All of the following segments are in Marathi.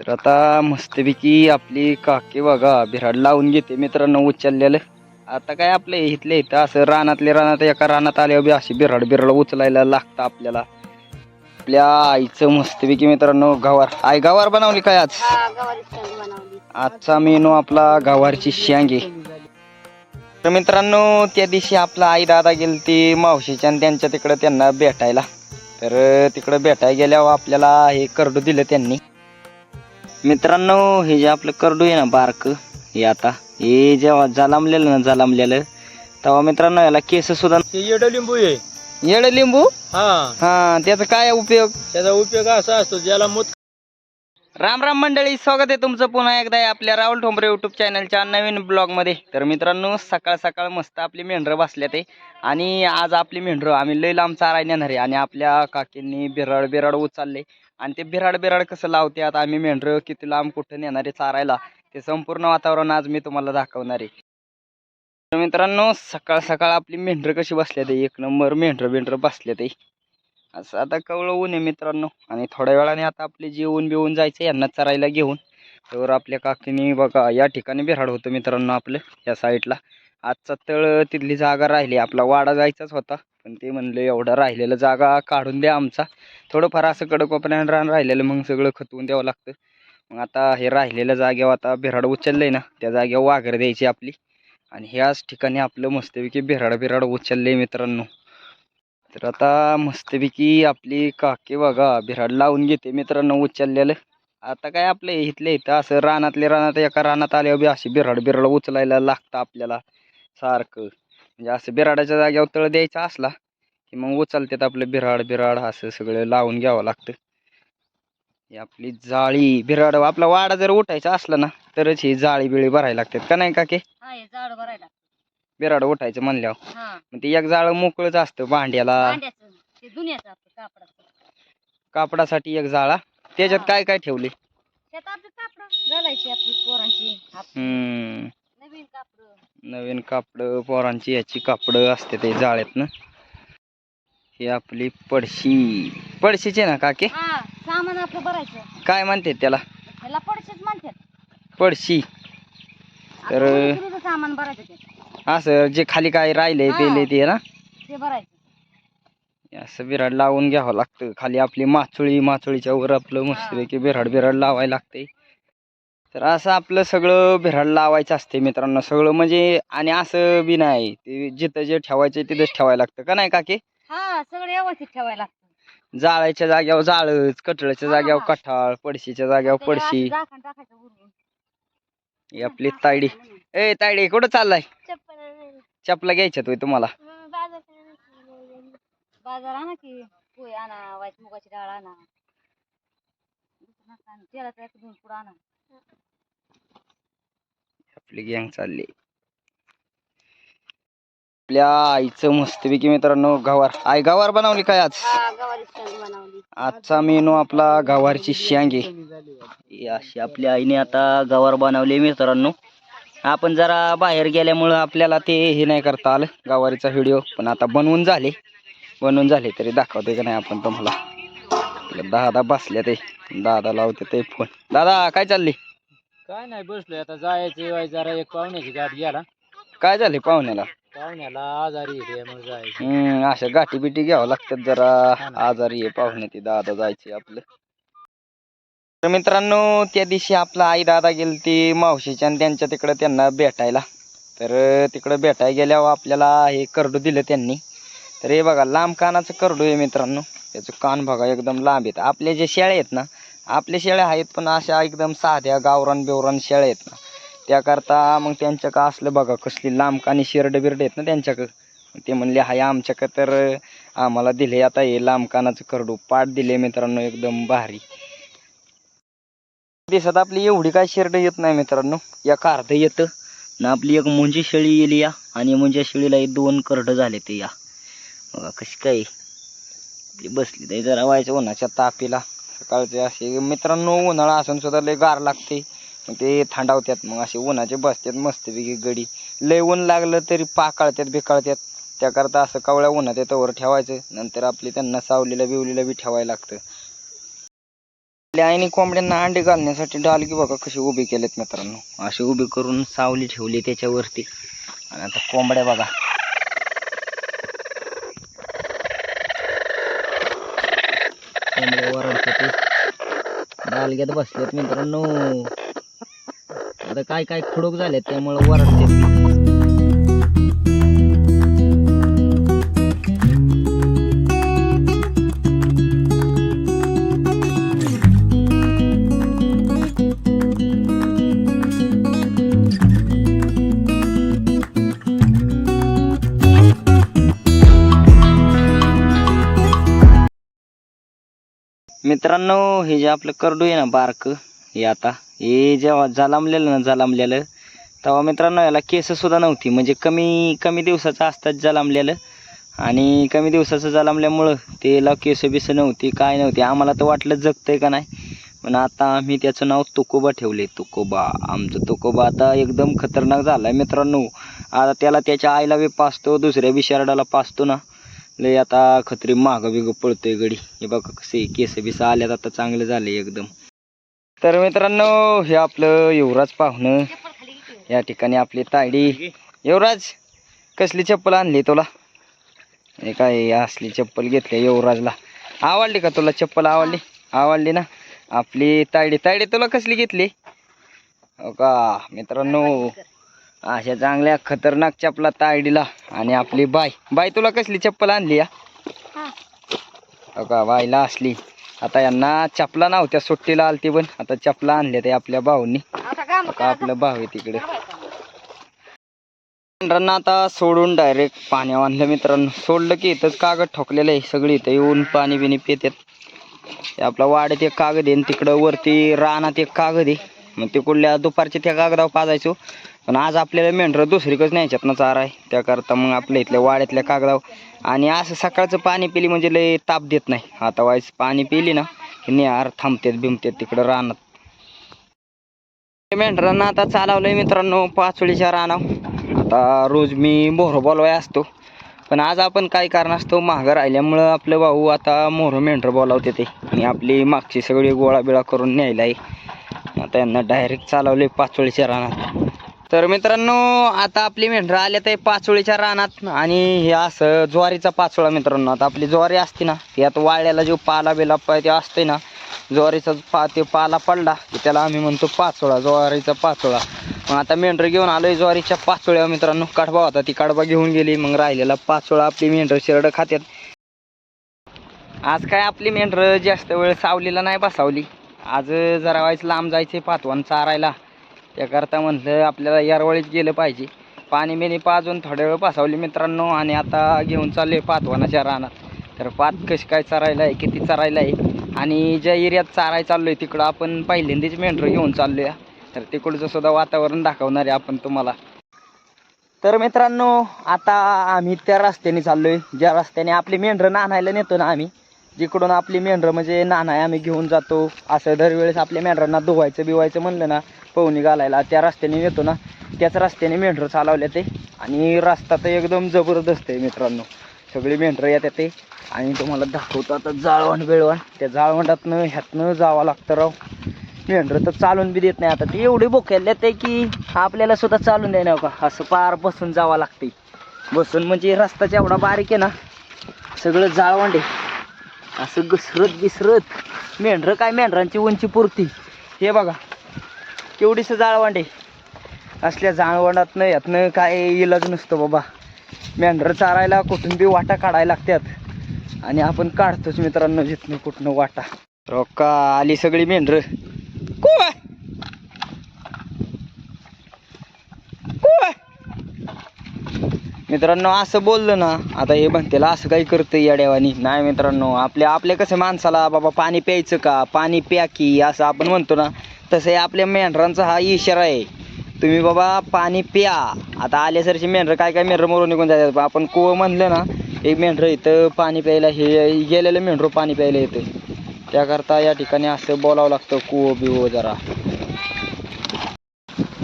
तर आता मस्तपैकी आपली काकी बघा बिराड लावून घेते मित्रांनो उचललेलं. आता काय आपलं इथले इथं असं रानातले रानात एका रानात आल्यावर बी अशी बिराड बिराड उचलायला लागतं आपल्याला. आपल्या आईचं मस्तपैकी मित्रांनो गवार. आई गवार बनवली काय आज? आजचा मेनू आपला गवारची शेंगे. तर मित्रांनो त्या दिवशी आपला आई दादा गेलती मावशीच्या आणि त्यांच्या तिकडं त्यांना भेटायला. तर तिकडं भेटायला गेल्यावर आपल्याला हे करडू दिलं त्यांनी. मित्रांनो हे जे आपलं करडू आहे ना बारक हे आता हे जेव्हा जालामलेलं ना जालामलेलं तेव्हा मित्रांनो याला केस सुद्धा येड लिंबू आहे. येड लिंबू? हा. हा त्याचा काय उपयोग? त्याचा उपयोग असा असतो ज्याला मूत राम राम मंडळी स्वागत आहे तुमचं पुन्हा एकदा आपल्या राहुल ठोंबरे युट्यूब चॅनलच्या नवीन ब्लॉगमध्ये तर मित्रांनो सकाळ सकाळ मस्त आपली मेंढरं बसल्यात आहे. आणि आज आपली मेंढरं आम्ही लई लांब चाराय नेणार आहे. आणि आपल्या काकींनी बिराड बिराड उचलले. आणि ते बिराड बिराड कसं लावते आता आम्ही मेंढरं किती लांब कुठं नेणार आहे चारायला ते संपूर्ण वातावरण आज मी तुम्हाला दाखवणार आहे. तर मित्रांनो सकाळ सकाळ आपली मेंढरं कशी बसल्यात आहे? एक नंबर मेंढरं बेंढरं बसल्यात आहे. असं आता कवळं ऊन आहे मित्रांनो. आणि थोड्या वेळाने आता आपले जेवून बिवून जायचं यांना चरायला घेऊन तर आपल्या काकीने बघा या ठिकाणी बिराड होतं मित्रांनो आपलं या साईडला. आजचा तळ तिथली जागा राहिली आपला वाडा जायचाच होता. पण ते म्हणलं एवढा राहिलेलं जागा काढून द्या आमचा. थोडंफार असं कडकोपऱ्यानं रान राहिलेलं मग सगळं खतवून द्यावं लागतं. मग आता हे राहिलेल्या जागेवर आता बिराड आहे ना त्या जागेवर वाघर द्यायची आपली. आणि ह्याच ठिकाणी आपलं मस्तपैकी बिराड बिराड आहे मित्रांनो. तर आता मस्तपैकी आपली काके बघा बिराड लावून घेते मित्रांनो उचललेलं. आता काय आपलं इथले इथं असं रानातले रानात एका रानात आल्यावर बी अशी बिराड बिराड उचलायला लागतं आपल्याला सारखं. म्हणजे असं बिराडाच्या जाग्यावर तळ द्यायचा असला की मग उचलतात आपलं बिराड बिराड असं सगळं लावून घ्यावं लागतं. ही आपली जाळी बिराड आपला वाडा जर उठायचा असला ना तरच ही जाळी बिळी भरायला लागतात. का नाही काके? हा झाड भरायला बिराड उठायचं म्हणल्यावर. हा. मग ते एक जाळं मोकळंच असतं भांड्याला. भांड्याचं ते दुनियाचं आपलं कापडाचं. कापडासाठी एक जाळा. त्याच्यात हा. काय काय ठेवले? त्यात आपली कापड घालायची आपली पोरांची. आपली हम्म. नवीन कापड. नवीन कापड पोरांची याची कापड असते ते जाळ्यातनं. ही आपली पडशी. पडशीचे ना काके? हा सामान आपलं भरायचं. काय म्हणते त्याला? त्याला पडशीच म्हणतात. पडशी. तर- सामान भरायचं त्यात असं जे खाली काय राहिले. पेले ते ना. ते भरायचं असं बिराड लावून घ्यावं लागतं. खाली आपली माचुळी माचुळीच्या वर आपलं मस्तपैकी बिराड बिराड लावायला लागते तर असं आपलं सगळं बिराड लावायचं असते मित्रांनो. सगळं म्हणजे आणि असं बी नाही. ते जिथं जे ठेवायचं तिथंच ठेवायला लागतं. का नाही काके? हा सगळं व्यवस्थित ठेवायला लागतं. जाळायच्या जाग्यावर जाळच कठळ्याच्या जाग्यावर. कठाळ पडशीच्या जाग्यावर त्याला पडशी. असं झाकण टाकायचं वरून. ही आपली तायडी. ए तायडी कुठं चाललाय? चपला घ्यायच्यात होय तुम्हाला? बाजार आणा की पोय आणा वाईट मुगाची डाळ आणा. तेलाचं एक दोन पुढं आणा. आपली गँग चालली. आपल्या आईचं मस्तपैकी मित्रांनो गवार. आई गवार बनवली काय आज? आजचा मेनू आपला गवारची शेंगे. ही अशी आपल्या आईने आता गवार बनवली मित्रांनो. आपण जरा बाहेर गेल्यामुळं आपल्याला ते हे नाही करता आलं गवारीचा व्हिडिओ पण आता बनवून झाले. बनवून झाले तरी दाखवतोय का नाही आपण तुम्हाला? दादा बसल्या ते. दादा लावते ते फोन दादा काय चालली काय नाही बसलोय आता. जायचं वाय जरा एक पाहुण्याची गाठ गेला काय झाले पाहुण्याला? पाहुण्याला आजारी अशा गाठी बिटी घ्यावं लागतात जरा. आजारी आहे पाहुणे ती. दादा जायचे आपलं. तर मित्रांनो त्या दिवशी आपला आई दादा गेलती मावशीच्या आणि त्यांच्या तिकडं त्यांना भेटायला. तर तिकडं भेटायला गेल्यावर आपल्याला हे करडू दिलं त्यांनी. तर हे बघा लांब कानाचं करडू आहे मित्रांनो. त्याचं कान बघा एकदम लांब आहेत. आपले जे शेळे आहेत ना आपले शेळ्या आहेत पण अशा एकदम साध्या गावरान बिवरान शेळ्या आहेत ना. त्याकरता मग त्यांच्या का असलं बघा कसली लांब कानी शिरड बिरड आहेत ना त्यांच्याकडं ते म्हणले हाय आमच्याकडं तर आम्हाला दिले आता हे लांब कानाचं करडू. पाठ दिले मित्रांनो एकदम भारी. दिसत आपली एवढी काय शेरड येत नाही मित्रांनो. एक अर्ध येतं. ना आपली एक मुंजी शेळी येली या. आणि मुंज्या शेळीला दोन करडं झाले ते या. बघा कशी काय आपली बसली ते जरा व्हायचं उन्हाच्या तापीला. सकाळचे असे मित्रांनो उन्हाळा असून सुद्धा लय गार लागते. मग ते थंडावतात मग असे उन्हाचे बसतात मस्तपैकी गडी. लय ऊन लागलं तरी पाकाळतात बिकाळतात त्याकरता असं कवळ्या उन्हात येतं ठेवायचं. नंतर आपली त्यांना सावलीला बिवलीला बी ठेवायला लागतं. आपल्या आईने कोंबड्यांना अंडे घालण्यासाठी डालगी बघा कशी उभी केलेत मित्रांनो. अशी उभी करून सावली ठेवली त्याच्यावरती. आणि आता कोंबड्या बघा. कोंबड्या वरडतात. डालग्यात बसलेत मित्रांनो. आता काय काय खडूक झालेत त्यामुळे वरडतात मित्रांनो हे जे आपलं करडू आहे ना बारक हे आता हे जेव्हा जलामलेलं ना जलामलेलं तेव्हा मित्रांनो याला केससुद्धा नव्हती. म्हणजे कमी कमी दिवसाचं असतात जलामलेलं आणि कमी दिवसाचं जलामल्यामुळं त्याला केस बिस नव्हती काय नव्हती. आम्हाला तर वाटलं जगतंय का नाही. पण आता आम्ही त्याचं नाव तुकोबा ठेवले तुकोबा. आमचं तुकोबा आता एकदम खतरनाक झालाय मित्रांनो. आता त्याला त्याच्या आईला बी पाचतो दुसऱ्या बी शर्डाला पाचतो ना. लय आता खत्री मागं बिगं पळतोय गडी. हे बघा कसे केस बिस आल्यात आता चांगले झाले एकदम. तर मित्रांनो हे आपलं युवराज पाहुणं. या ठिकाणी आपली तायडी. युवराज कसली चप्पल आणली तुला? हे काय असली चप्पल घेतली युवराजला. आवडली का तुला चप्पल? आवडली? आवडली ना? आपली तायडी. तायडी तुला कसली घेतली? हो का? मित्रांनो अशा चांगल्या खतरनाक चपला तायडीला आणि आपली बाय बाय तुला कसली चप्पल आणली या? हा. का? बायला असली. आता यांना चपला नव्हत्या सुट्टीला आलती पण. आता चपला आणल्या ते आपल्या भाऊनी. आपलं भाऊ आहे तिकडे. मेंढरांना आता सोडून डायरेक्ट पाण्यावर आणलं मित्रांनो. सोडलं की इथंच कागद ठोकलेलं आहे. सगळी इथं येऊन पाणी बिणी पितात. आपला वाड्यात एक कागद आहे आणि तिकडं वरती रानात एक कागद आहे. मग तिकडल्या दुपारच्या त्या कागदावर पाजायचो. पण आज आपल्याला मेंढरं दुसरीकडंच न्यायच्यात ना चारा आहे. त्याकरता मग आपल्या इथल्या वाड्यातल्या कागदावर. आणि असं सकाळचं पाणी पिली म्हणजे लय ताप देत नाही. आता वाईस पाणी पिली ना की निहार थांबतात बिमतात तिकडं रानात. मेंढरांना आता चालवलंय मित्रांनो पाचोळीच्या रानाव आता रोज मी मोहरं बोलवाय असतो. पण आज आपण काय कारण असतो महाग राहिल्यामुळं आपलं भाऊ आता मोहरं मेंढरं बोलावते ते. आणि आपली मागची सगळी गोळा बिळा करून न्यायला आहे. आता यांना डायरेक्ट चालवले पाचोळीच्या रानात. तर मित्रांनो आता आपली मेंढरं आले ते पाचोळीच्या रानात आणि हे असं ज्वारीचा पाचोळा मित्रांनो. आता आपली ज्वारी असते ना यात वाळ्याला जो पाला बिला प- ते असते ना ज्वारीचा पा ते पाला पडला की त्याला आम्ही म्हणतो पाचोळा ज्वारीचा पाचोळा. मग आता मेंढरं घेऊन आलोय ज्वारीच्या पाचोळ्या मित्रांनो. कडबा होता ती कडबा घेऊन गेली मग राहिलेला पाचोळा आपली मेंढरं शिरडं खात्यात. आज काय आपली मेंढरं जास्त वेळ सावलीला नाही बसावली. आज जरा वाईस लांब जायचे पातवान चारायला. त्याकरता म्हणलं आपल्याला यारवळीत गेलं पाहिजे. पाणी बिणी पाजून थोड्या वेळ बसावली मित्रांनो आणि आता घेऊन चालले पातवानाच्या रानात. तर पात कशी काय चरायला आहे किती चरायला आहे आणि ज्या एरियात चाराय आहे तिकडं आपण पहिल्यांदाच मेंढरं घेऊन चाललो आहे तर तिकडचं सुद्धा वातावरण दाखवणार आहे आपण तुम्हाला. तर मित्रांनो आता आम्ही त्या रस्त्याने चाललो आहे ज्या रस्त्याने आपली मेंढरं नाणायला नेतो ना आम्ही जिकडून आपली मेंढरं म्हणजे नाना आम्ही घेऊन जातो. असं दरवेळेस आपल्या मेंढरांना धुवायचं बिवायचं म्हणलं ना पवनी घालायला. त्या रस्त्याने नेतो ना त्याच रस्त्याने मेंढरं चालवले ते. आणि रस्ता तर एकदम जबरदस्त आहे मित्रांनो. सगळी मेंढरं येतात ते. आणि तुम्हाला दाखवतो आता जाळवण बिळवण. त्या जाळवणातनं ह्यातनं जावं लागतं राव. मेंढरं तर चालून बी देत नाही आता. ते एवढी बोकायला आहे की आपल्याला सुद्धा चालून द्याय का असं पार बसून जावं लागते बसून म्हणजे रस्ताच्या एवढा बारीक आहे ना सगळं जाळवंड आहे. असं घसरत बिसरत मेंढरं काय मेंढरांची उंची पुरती. हे बघा. केवढीसं जाळवांडे. असल्या जाळवंडातनं यातनं काय इलाज नसतो बाबा. मेंढरं चारायला कुठून बी वाटा काढायला लागतात आणि आपण काढतोच मित्रांनो जिथनं कुठनं वाटा. रोका आली सगळी मेंढरं. कुय मित्रांनो असं बोललं ना आता हे म्हणतेला असं काही करतं येड्यावानी नाही मित्रांनो आपल्या आपल्या कसं माणसाला बाबा पाणी प्यायचं का? पाणी प्या की असं आपण म्हणतो ना तसं आपल्या मेंढरांचा हा इशारा आहे. तुम्ही बाबा पाणी प्या. आता आल्यासारखे मेंढरं काय काय मेंढरं मरून निघून जातात. आपण कुवं म्हणलं ना एक मेंढरं इथं पाणी प्यायला हे गेलेलं मेंढरं पाणी प्यायला येतं त्याकरता या ठिकाणी असं बोलावं लागतं कुवं बिवं जरा.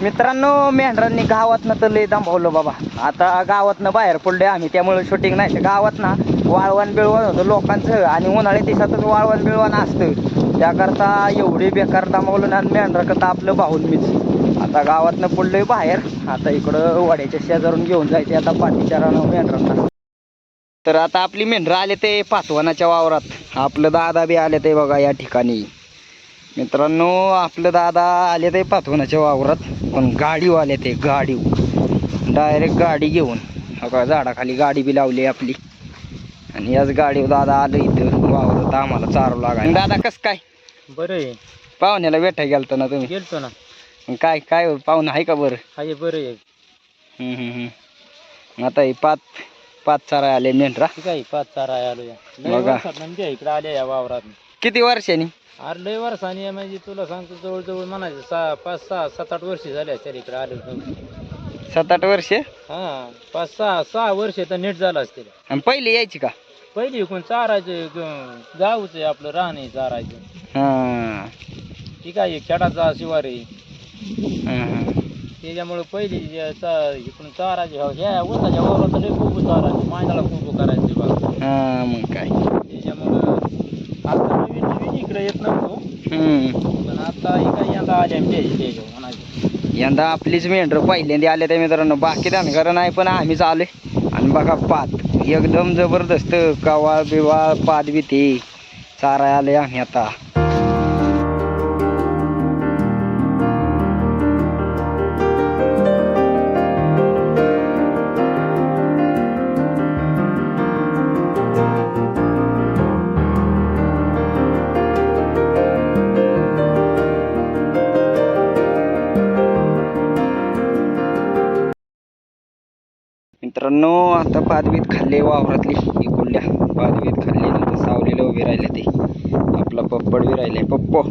मित्रांनो मेंढरांनी गावातनं तर लय दांभावलं बाबा. आता गावातनं बाहेर पडलोय आम्ही त्यामुळे शूटिंग नाही. गावात ना वाळवण बिळवण होतं लोकांचं आणि उन्हाळ्या दिवसातच वाळवण बिळवण असतं त्याकरता एवढी बेकार दमावलं ना मेंढरा करता आपलं भाऊन मीच. आता गावातनं पडलोय बाहेर आता इकडं वाड्याच्या शेजारून घेऊन जायचे आता पाठीच्या मेंढरांना. तर आता आपली मेंढरं आले ते पाचवनाच्या वावरात. आपलं दादा बी आले ते बघा या ठिकाणी. मित्रांनो आपलं दादा आले ते पातवानाच्या वावरात. पण गाडीव आले ते गाडीव. डायरेक्ट गाडी घेऊन. हो का झाडाखाली गाडी बी लावली आपली. आणि याच गाडीवर दादा आलं इथं. वावरात आम्हाला चारू लागाय दादा कसं काय? बरं आहे. पाहुण्याला भेटाय गेलतो ना तुम्ही? गेलतो ना. मग काय काय पाहुणं आहे का बरं? हाय बरं आहे. हम्म, हम्म, हम्म. आता हे पाच पाच चारा आले मेंढरा. ठीक आहे पाच चारा आलो. या लय बघा. म्हणजे इकडे आले या वावरात. किती वर्षांनी? अरे लय वर्षांनी म्हणजे तुला सांगतो जवळजवळ म्हणायचं सहा पाच सहा सात आठ वर्ष झाले असतील इकडे आलो सात आठ वर्ष? हा पाच सहा सहा वर्ष तर नीट झालं असतील. आणि पहिली यायची का? पहिली कोण चारायचं गावच आहे आपलं राहणे चारायचं. हा. ठीक आहे खेडाचा शिवार. आहे हा. त्याच्यामुळे पहिली जे चा- इकडून चारायचे हो, ह्या उसाच्या वावरात लय कुकू चारायचे मायनाला कुकू करायचे बा हा मग काय त्याच्यामुळं आता नवीन नवीन इकडे येत नव्हतो. हम्म. पण आता ही काही यंदा आल्या त्याच्या म्हणायचं. यंदा आपलीच मेंढरं पहिल्यांदा आले त्या मित्रांनो. बाकी धनगर नाही पण आम्हीच आलोय आणि बघा पात. एकदम जबरदस्त कवाळ बिवाळ पात बी ते. चारा आले आम्ही आता. मित्रांनो आता पादवीत खाल्ले वावरातली इकडल्या पादवीत खाल्ली नंतर सावलीला उभे राहिले ते. आपला पप्पड बी राहिलाय पप्पो.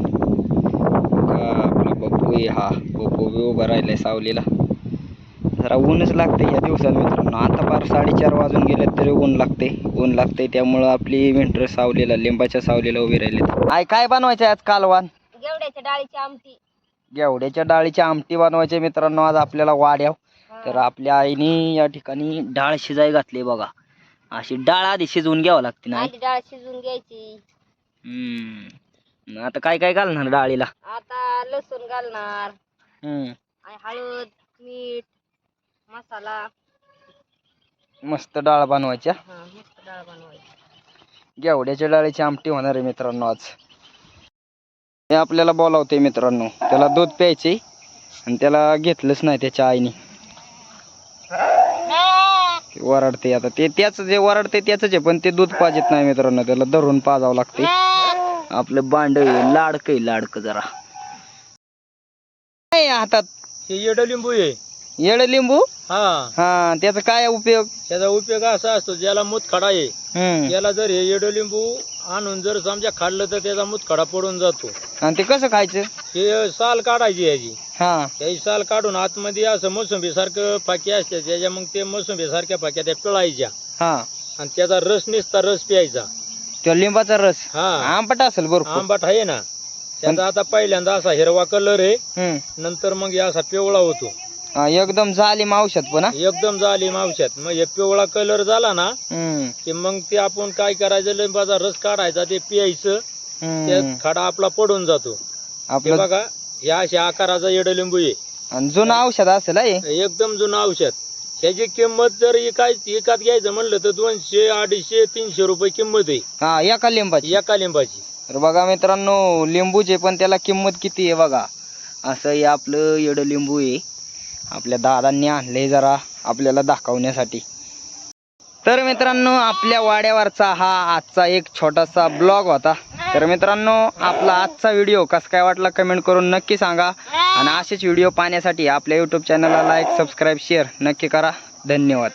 का आपला पप्पू हा? पप्पू बी उभा राहिलाय सावलीला. जरा ऊनच लागते या दिवसात मित्रांनो. आता बार साडेचार वाजून गेले तरी ऊन लागते ऊन लागते त्यामुळं आपली मेंढर सावलीला लिंबाच्या सावलीला उभी राहिली. आय काय बनवायचं आहे आज कालवान? गेवड्याच्या डाळीची आमटी. गेवड्याच्या डाळीची आमटी बनवायची मित्रांनो. आज आपल्याला वाड्याव. तर आपल्या आईने या ठिकाणी डाळ शिजाय घातली बघा. अशी डाळ आधी शिजवून घ्यावं लागते ना. आधी डाळ शिजवून घ्यायची. हम्म. आता काय काय घालणार डाळीला? आता लसूण घालणार. हम्म. आणि हळद मीठ मसाला. मस्त डाळ बनवायच्या? हा मस्त डाळ बनवायची. गेवड्याच्या डाळीची आमटी होणार आहे मित्रांनो आज. हे आपल्याला बोलावते मित्रांनो. त्याला दूध प्यायचे आणि त्याला घेतलंच नाही त्याच्या आईने. ते वरडते आता. ते त्याच जे वरडते त्याच आहे पण ते दूध पाजत नाही मित्रांनो त्याला धरून पाजावं लागते आपलं बांड लाडकं आहे लाडकं जरा. काय हातात? हे येड लिंबू आहे. येड लिंबू? हा. हा त्याचा काय उपयोग? त्याचा उपयोग असा असतो ज्याला मुतखडा आहे हम्म. याला जर हे येड लिंबू आणून जर समजा खाल्लं तर त्याचा मुतखडा पडून जातो. आणि ते कसं खायचं? हे साल काढायची याची हा. त्याची साल काढून आतमध्ये असं मोसंबी सारखं फाकी असते त्याच्या मग ते मोसंबी सारख्या फाक्या त्या पिळायच्या हा. आणि त्याचा रस निसता रस प्यायचा. तो लिंबाचा रस? हा. आंबट असेल बरोबर आंबाट आहे ना. त्याचा आता पहिल्यांदा असा हिरवा कलर आहे. हम्म. नंतर मग हे असा पिवळा होतो. हा, एकदम जालीम औषध पण हा? एकदम झाली मावशात मग हे पिवळा कलर झाला ना हम्म. की मग ते आपण काय करायचं लिंबाचा रस काढायचा ते प्यायचं. हम्म. त्यात खडा आपला पडून जातो. हे आपलं बघा या अशा आकाराचा येड लिंबू आहे. आणि जुनं औषध असेल हा हे एकदम जुनं औषध. ह्याची किंमत जर इकाय इकात घ्यायचं म्हणलं तर दोनशे अडीचशे तीनशे रुपये किंमत आहे. हा एका लिंबाची. एका लिंबाची. तर बघा मित्रांनो लिंबूचे पण त्याला किंमत किती आहे बघा. असं हे आपलं येडं लिंबू आहे. आपल्या दादांनी आणलंय जरा आपल्याला दाखवण्यासाठी. तर मित्रांनो आपल्या वाड्यावरचा हा आजचा एक छोटासा ब्लॉग होता. तर मित्रांनो आपला आजचा व्हिडिओ कसं काय वाटला कमेंट करून नक्की सांगा. आणि असेच व्हिडिओ पाहण्यासाठी आपल्या यूट्यूब चॅनलला लाईक सबस्क्राईब शेअर नक्की करा. धन्यवाद.